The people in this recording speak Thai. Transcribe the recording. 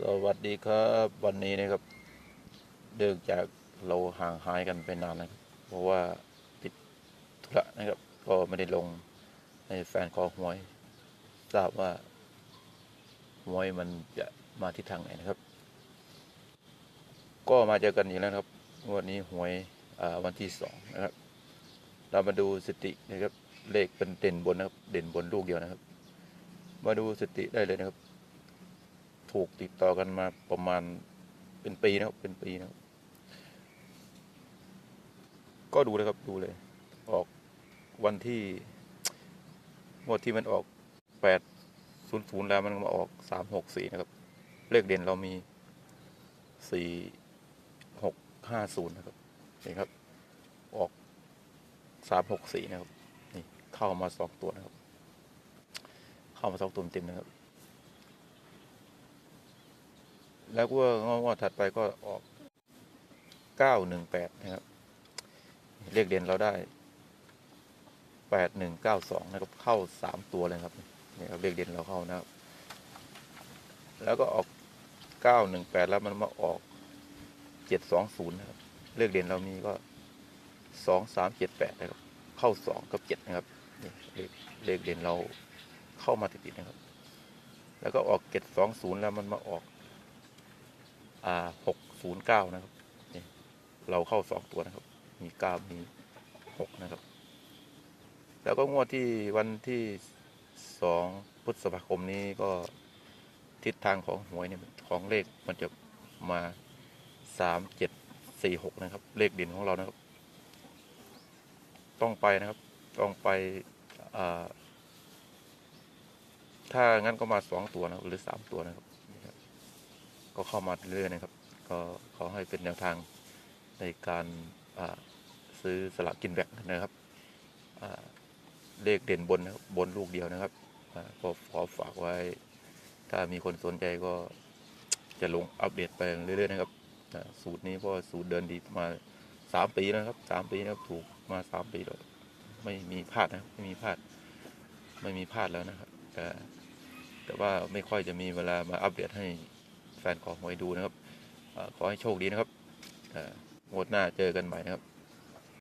สวัสดีครับวันนี้นะครับเนื่อจากเราห่างหายกันไปนานนะครับ เพราะว่าติดธุระนะครับ ก็ไม่ได้ลงให้แฟนคอหวย ทราบว่าหวยมันจะมาทิศทางไหนนะครับ ก็มาเจอกันอีกแล้วครับวดนี้หวยวันที่สองนะครับ เรามาดูสตินะครับเลขเป็นเด่นบนนะครับ เด่นบนลูกเดียวนะครับ มาดูสติได้เลยนะครับ ถูกติดต่อกันมาประมาณเป็นปีนะครับเป็นปีนะครับ ก็ดูเลยครับดูเลย ออกวันที่งวดที่มันออกแปดศูนย์ศูนย์แล้วมันมาออกสามหกสี่นะครับ เลขเด่นเรามีสี่หกห้าศูนย์นะครับนี่ครับ ออกสามหกสี่นะครับ นี่เข้ามาสองตัวนะครับ เข้ามาสองตัวเต็มนะครับ แล้วก็งวดถัดไปก็ออกเก้าหนึ่งแปดนะครับเลขเด่นเราได้แปดหนึ่งเก้าสองนะครับเข้าสามตัวเลยครับนี่ครับเลขเด่นเราเข้านะครับ แล้วก็ออกเก้าหนึ่งแปดแล้วมันมาออกเจ็ดสองศูนย์นะครับ เลขเด่นเรามีก็สองสามเจ็ดแปดนะครับ เข้าสองกับเจ็ดนะครับนี่เลขเลขเด่นเราเข้ามาติดๆนะครับ แล้วก็ออกเจ็ดสองศูนย์แล้วมันมาออก อ่าหกศูนย์เก้านะครับนี่เราเข้าสองตัวนะครับ มีเก้ามีหกนะครับ แล้วก็งวดที่วันที่สองพฤษภาคมนี้ก็ทิศทางของหวยเนี่ยของเลขมันจะมาสามเจ็ดสี่หกนะครับ เลขด่นของเรานะครับ ต้องไปนะครับ ต้องไปอ่าถ้างั้นก็มาสองตัวนะครับหรือสามตัวนะครับ ก็เข้ามาเรื่อยๆนะครับ ก็ขอให้เป็นแนวทางในการซื้อสลากกินแบ่งนะครับเลขเด่นบนนะบนลูกเดียวนะครับก็ขอฝากไว้ ถ้ามีคนสนใจก็จะลงอัปเดตไปเรื่อยๆนะครับสูตรนี้เพราะว่าสูตรเดินดีมาสามปีนะครับสามปีนะครับถูกมาสามปีแล้วไม่มีพลาดนะไม่มีพลาดไม่มีพลาดแล้วนะครับแต่แต่ว่าไม่ค่อยจะมีเวลามาอัปเดตให้ แฟนของหวยดูนะครับขอให้โชคดีนะครับงวดหน้าเจอกันใหม่นะครับ